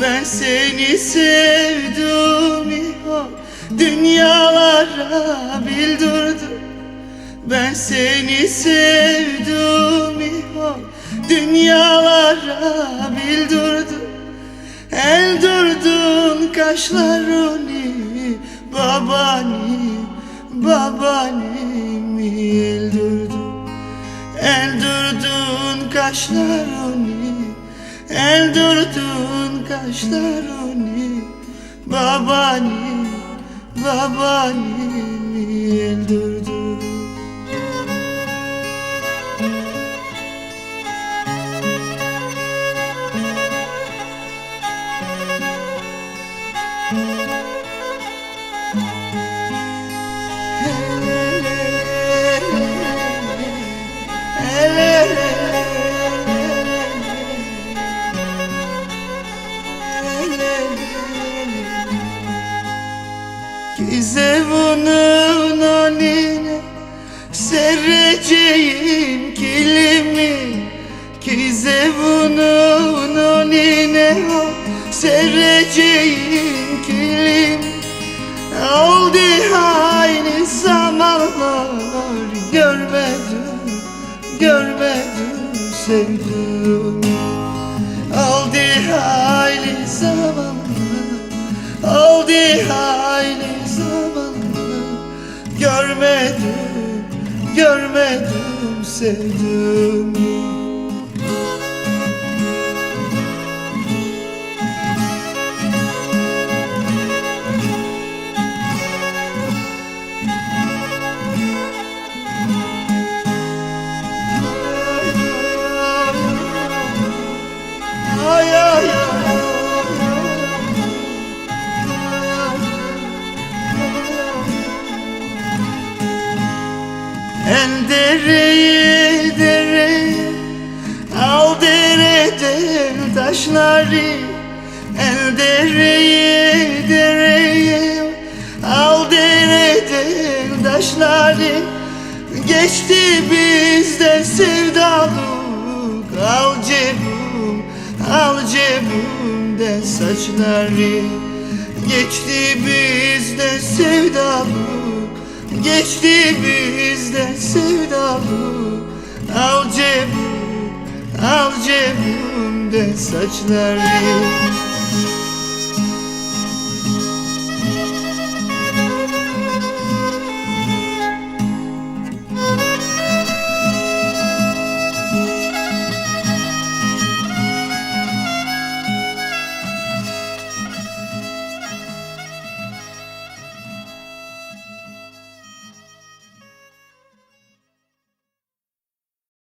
Ben seni sevdim ya Dünyalara bildirdim Ben seni sevdim ya Dünyalara bildirdim Eldürdün kaşlarını Babani, babanimi eldürdün Eldürdün kaşlarını Eldürdün kaşlarını Babani, babanimi eldürdün Gizevunun önüne sereceğim kilimi Gizevunun önüne sereceğim kilim Oldu aynı zamanlar görmedim, görmedim sevdim. Oldu aynı zamanlar Oldu aynı Görmedim, görmedim sevdim El dereye dereye Al dereden taşları. El dereye dereye Al dereden taşları. Geçti bizden sevdalık Al cebim, al cebimden saçları. Geçti bizden sevdalık Geçti bizden sevdalık Al cebim, al cebimden saçları